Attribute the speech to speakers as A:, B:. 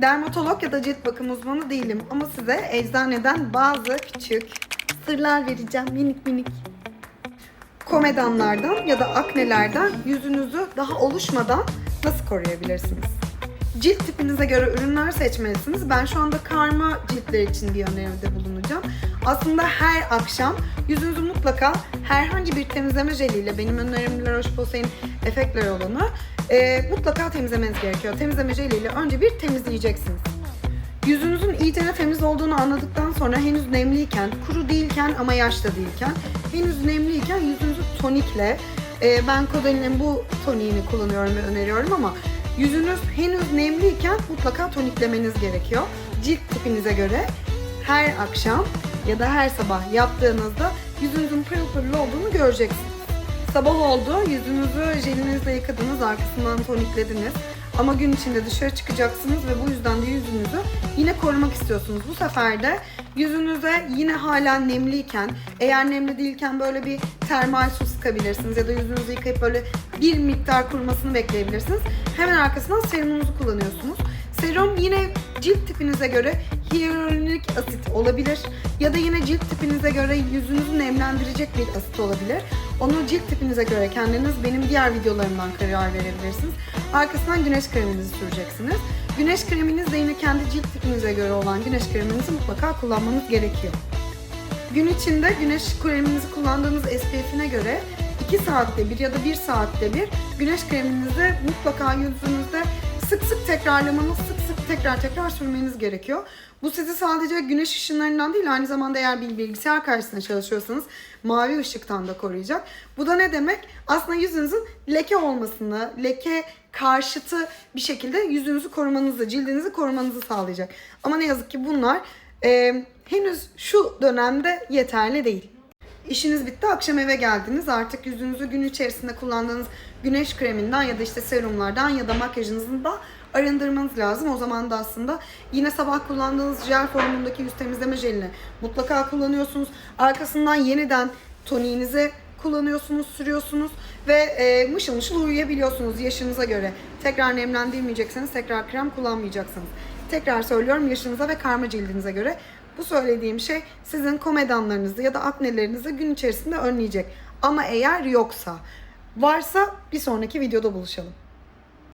A: Dermatolog ya da cilt bakım uzmanı değilim ama size eczaneden bazı küçük sırlar vereceğim minik minik. Komedanlardan ya da aknelerden yüzünüzü daha oluşmadan nasıl koruyabilirsiniz? Cilt tipinize göre ürünler seçmelisiniz. Ben şu anda karma ciltler için bir öneride bulunacağım. Aslında her akşam yüzünüzü mutlaka herhangi bir temizleme jeliyle, benim önerim La Roche-Posay'in efektler olanı, e, mutlaka temizlemeniz gerekiyor. Temizleme jeliyle önce bir temizleyeceksiniz. Yüzünüzün iyice temiz olduğunu anladıktan sonra henüz nemliyken, kuru değilken ama yaşta değilken, henüz nemliyken yüzünüzü tonikle, e, ben Kodalin'in bu toniğini kullanıyorum ve öneriyorum ama yüzünüz henüz nemliyken mutlaka toniklemeniz gerekiyor. Cilt tipinize göre her akşam ya da her sabah yaptığınızda yüzünüzün pırıl pırıl olduğunu göreceksiniz. Sabah oldu, yüzünüzü jelinizle yıkadınız, arkasından toniklediniz. Ama gün içinde dışarı çıkacaksınız ve bu yüzden de yüzünüzü yine korumak istiyorsunuz. Bu sefer de yüzünüze yine hala nemliyken, eğer nemli değilken böyle bir termal su sıkabilirsiniz ya da yüzünüzü yıkayıp böyle bir miktar kurumasını bekleyebilirsiniz. Hemen arkasından serumunuzu kullanıyorsunuz. Serum yine cilt tipinize göre hyaluronik asit olabilir ya da yine cilt tipinize göre yüzünüzü nemlendirecek bir asit olabilir. Onu cilt tipinize göre kendiniz benim diğer videolarımdan karar verebilirsiniz. Arkasından güneş kreminizi süreceksiniz. Güneş kreminiz de yine kendi cilt tipinize göre olan güneş kreminizi mutlaka kullanmanız gerekiyor. Gün içinde güneş kreminizi kullandığınız SPF'ine göre 2 saatte bir ya da 1 saatte bir güneş kreminizi mutlaka yüzünüzde sık sık tekrarlamanız, sık sık tekrar tekrar sürmeniz gerekiyor. Bu sizi sadece güneş ışınlarından değil aynı zamanda eğer bir bilgisayar karşısında çalışıyorsanız mavi ışıktan da koruyacak. Bu da ne demek? Aslında yüzünüzün leke olmasını, leke karşıtı bir şekilde yüzünüzü korumanızı, cildinizi korumanızı sağlayacak. Ama ne yazık ki bunlar e, henüz şu dönemde yeterli değil. İşiniz bitti, akşam eve geldiniz. Artık yüzünüzü gün içerisinde kullandığınız güneş kreminden ya da işte serumlardan ya da makyajınızın da arındırmanız lazım. O zaman da aslında yine sabah kullandığınız jel formundaki yüz temizleme jelini mutlaka kullanıyorsunuz. Arkasından yeniden toniğinizi kullanıyorsunuz, sürüyorsunuz ve e, mışıl mışıl uyuyabiliyorsunuz yaşınıza göre. Tekrar nemlendirmeyecekseniz tekrar krem kullanmayacaksınız. Tekrar söylüyorum yaşınıza ve karma cildinize göre bu söylediğim şey sizin komedanlarınızı ya da aknelerinizi gün içerisinde önleyecek. Ama eğer yoksa, varsa bir sonraki videoda buluşalım.